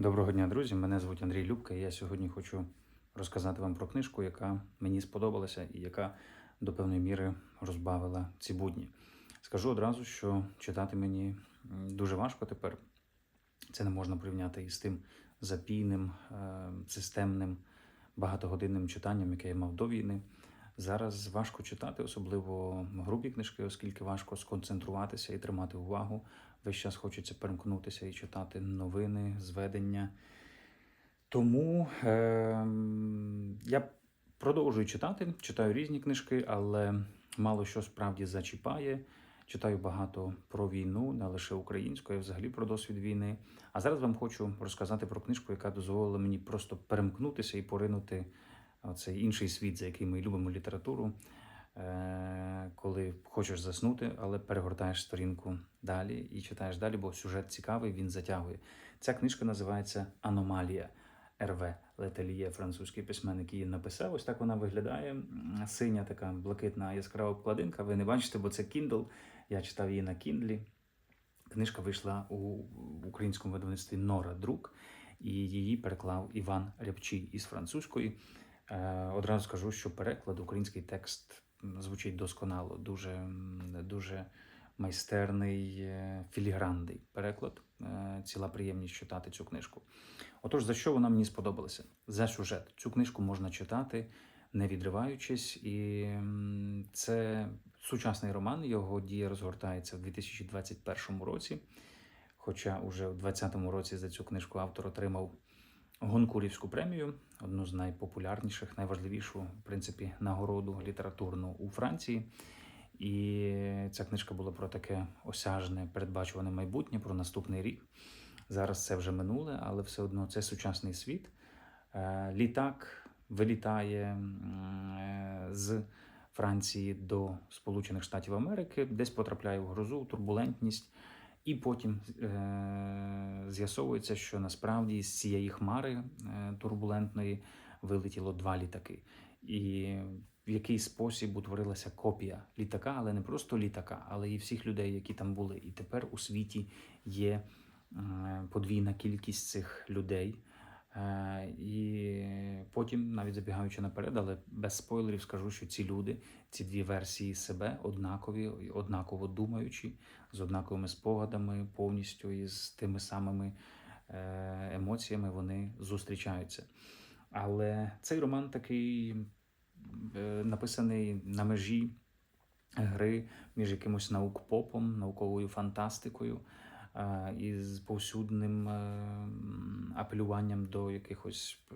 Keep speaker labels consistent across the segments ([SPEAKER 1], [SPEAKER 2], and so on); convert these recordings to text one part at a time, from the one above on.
[SPEAKER 1] Доброго дня, друзі. Мене звуть Андрій Любка. Я сьогодні хочу розказати вам про книжку, яка мені сподобалася і яка до певної міри розбавила ці будні. Скажу одразу, що читати мені дуже важко тепер. Це не можна порівняти із тим запійним, е, системним, багатогодинним читанням, яке я мав до війни. Зараз важко читати, особливо грубі книжки, оскільки важко сконцентруватися і тримати увагу. Весь час хочеться перемкнутися і читати новини, зведення. Тому е, я продовжую читати, читаю різні книжки, але мало що справді зачіпає. Читаю багато про війну, не лише українську, а взагалі про досвід війни. А зараз вам хочу розказати про книжку, яка дозволила мені просто перемкнутися і поринути цей інший світ, за який ми любимо літературу. Е, Коли хочеш заснути, але перегортаєш сторінку далі і читаєш далі, бо сюжет цікавий, він затягує. Ця книжка називається Аномалія. РВ Летельє, французький письменник її написав. Ось так вона виглядає. Синя така блакитна яскрава обкладинка. Ви не бачите, бо це Kindle. Я читав її на Kindle. Книжка вийшла у українському видавництві Нора Друк, і її переклав Іван Рябчий із французької. Е, Одразу скажу, що переклад, український текст звучить досконало, дуже, дуже майстерний, е, філігранний переклад. Е, Ціла приємність читати цю книжку. Отож, за що вона мені сподобалася? За сюжет. Цю книжку можна читати, не відриваючись, і це сучасний роман. Його дія розгортається в 2021 році. Хоча уже в 2020 році за цю книжку автор отримав Гонкурівську премію, одну з найпопулярніших, найважливішу, в принципі, нагороду літературну у Франції. І ця книжка була про таке осяжне, передбачуване майбутнє, про наступний рік. Зараз це вже минуле, але все одно це сучасний світ. Е, Літак вилітає е, з Франції до Сполучених Штатів Америки, десь потрапляє в грозу, турбулентність, і потім е, з'ясовується, що насправді з цієї хмари е, турбулентної вилетіло два літаки. І в який спосіб утворилася копія літака, але не просто літака, але і всіх людей, які там були. І тепер у світі є подвійна кількість цих людей. Е, І потім, навіть забігаючи наперед, але без спойлерів, скажу, що ці люди, ці дві версії себе однакові, однаково думаючі, з однаковими спогадами, повністю із тими самими е, емоціями вони зустрічаються. Але цей роман такий е, написаний на межі гри між якимось наук-попом, науковою фантастикою е, і з повсюдним е, апелюванням до якихось е,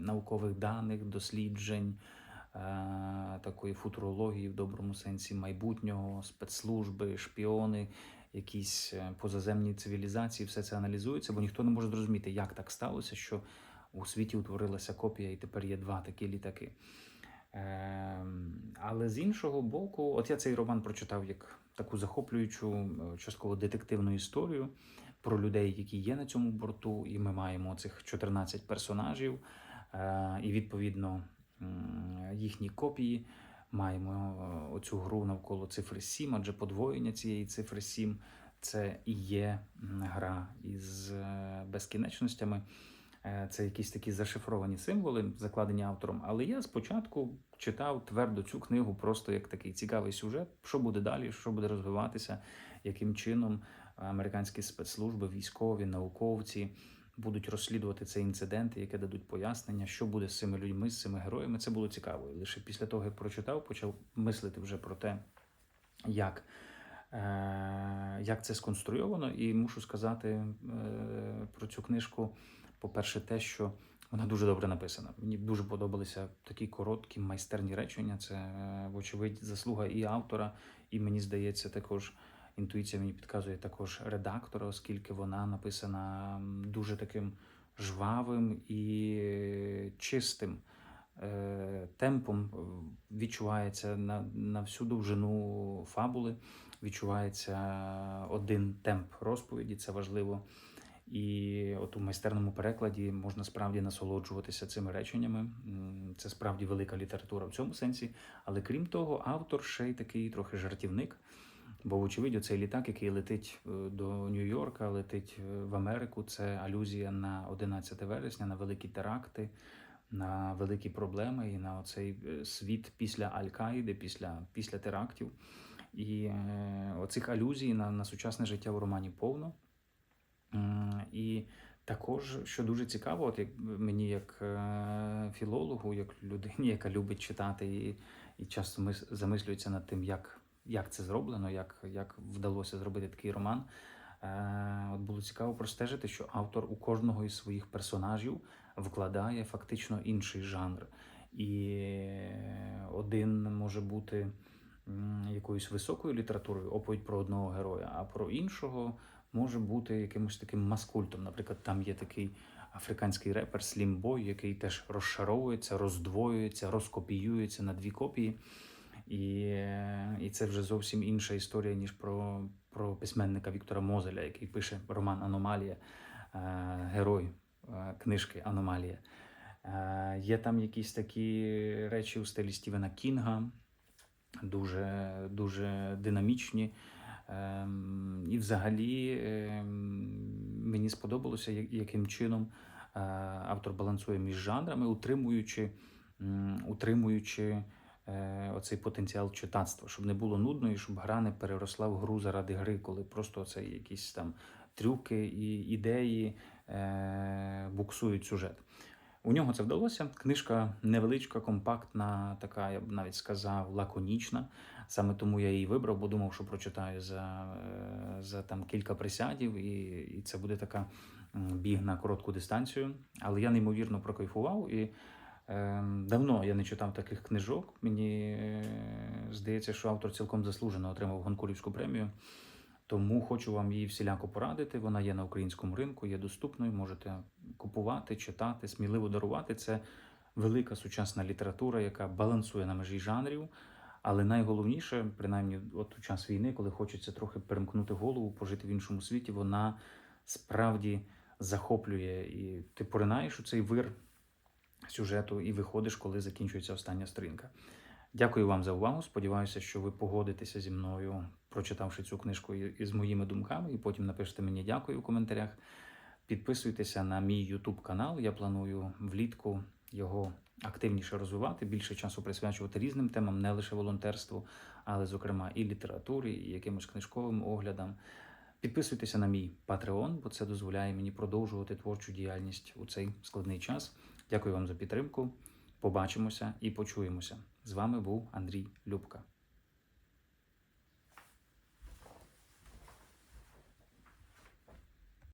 [SPEAKER 1] наукових даних, досліджень, е, такої футурології в доброму сенсі майбутнього, спецслужби, шпіони. Якісь позаземні цивілізації, все це аналізується, бо ніхто не може зрозуміти, як так сталося, що у світі утворилася копія, і тепер є два такі літаки. Ем, Але з іншого боку, от я цей роман прочитав як таку захоплюючу, е, частково детективну історію про людей, які є на цьому борту, і ми маємо цих 14 персонажів, е, і відповідно їхні копії. Маємо е, оцю гру навколо цифри 7, адже подвоєння цієї цифри 7 це і є гра із безкінечностями. Е, Це якісь такі зашифровані символи, закладені автором. Але я спочатку читав твердо цю книгу просто як такий цікавий сюжет, що буде далі, що буде розвиватися, яким чином американські спецслужби, військові, науковці будуть розслідувати цей інцидент, яке дадуть пояснення, що буде з цими людьми, з цими героями. Це було цікаво. І лише після того, як прочитав, почав мислити вже про те, як. е, Як це сконструйовано, і мушу сказати е, про цю книжку. По-перше, те, що вона дуже добре написана. Мені дуже подобалися такі короткі майстерні речення. Це, е, вочевидь, заслуга і автора, і мені здається, також інтуїція мені підказує також редактора, оскільки вона написана дуже таким жвавим і чистим е, темпом. Відчувається на, на всю довжину фабули, відчувається один темп розповіді, це важливо. І от у майстерному перекладі можна справді насолоджуватися цими реченнями. Це справді велика література в цьому сенсі. Але крім того, автор ще й такий трохи жартівник. Бо, вочевидь, цей літак, який летить е, до Нью-Йорка, летить е, в Америку, це алюзія на 11 вересня, на великі теракти, на великі проблеми і на оцей е, світ після Аль-Каїди, після, після терактів. І е, оцих алюзій на, на сучасне життя в романі повно. І також, що дуже цікаво, от як мені, як е, філологу, як людині, яка любить читати і, і часто мис- замислюється над тим, як, як це зроблено, як, як вдалося зробити такий роман. Е, От було цікаво простежити, що автор у кожного із своїх персонажів вкладає фактично інший жанр. І один може бути якоюсь високою літературою, оповідь про одного героя, а про іншого може бути якимось таким маскультом. Наприклад, там є такий африканський репер Boy, який теж розшаровується, роздвоюється, розкопіюється на дві копії. І, е, і це вже зовсім інша історія, ніж про, про письменника Віктора Мозеля, який пише роман Аномалія, е, герой е, книжки Аномалія. Є там якісь такі речі у стилі Стівена Кінга, дуже, дуже динамічні. Ем, І взагалі ем, мені сподобалося, яким чином е, автор балансує між жанрами, утримуючи, утримуючи е, оцей потенціал читацтва, щоб не було нудно і щоб гра не переросла в гру заради гри, коли просто це якісь там трюки і ідеї е, буксують сюжет. У нього це вдалося. Книжка невеличка, компактна, така, я б навіть сказав, лаконічна. Саме тому я її вибрав, бо думав, що прочитаю за, е, за там кілька присядів, і, і це буде така біг на коротку дистанцію. Але я неймовірно прокайфував і е, давно я не читав таких книжок. Мені е, здається, що автор цілком заслужено отримав Гонкурівську премію. Тому хочу вам її всіляко порадити. Вона є на українському ринку, є доступною. Можете купувати, читати, сміливо дарувати. Це велика сучасна література, яка балансує на межі жанрів. Але найголовніше, принаймні, от у час війни, коли хочеться трохи перемкнути голову, пожити в іншому світі, вона справді захоплює і ти поринаєш у цей вир сюжету і виходиш, коли закінчується остання сторінка. Дякую вам за увагу. Сподіваюся, що ви погодитеся зі мною, прочитавши цю книжку і і з моїми думками, і потім напишете мені дякую в коментарях. Підписуйтеся на мій YouTube канал. Я планую влітку його активніше розвивати, більше часу присвячувати різним темам, не лише волонтерству, але, зокрема, і літературі, і якимось книжковим оглядам. Підписуйтеся на мій Patreon, бо це дозволяє мені продовжувати творчу діяльність у цей складний час. Дякую вам за підтримку. Побачимося і почуємося. З вами був Андрій Любка.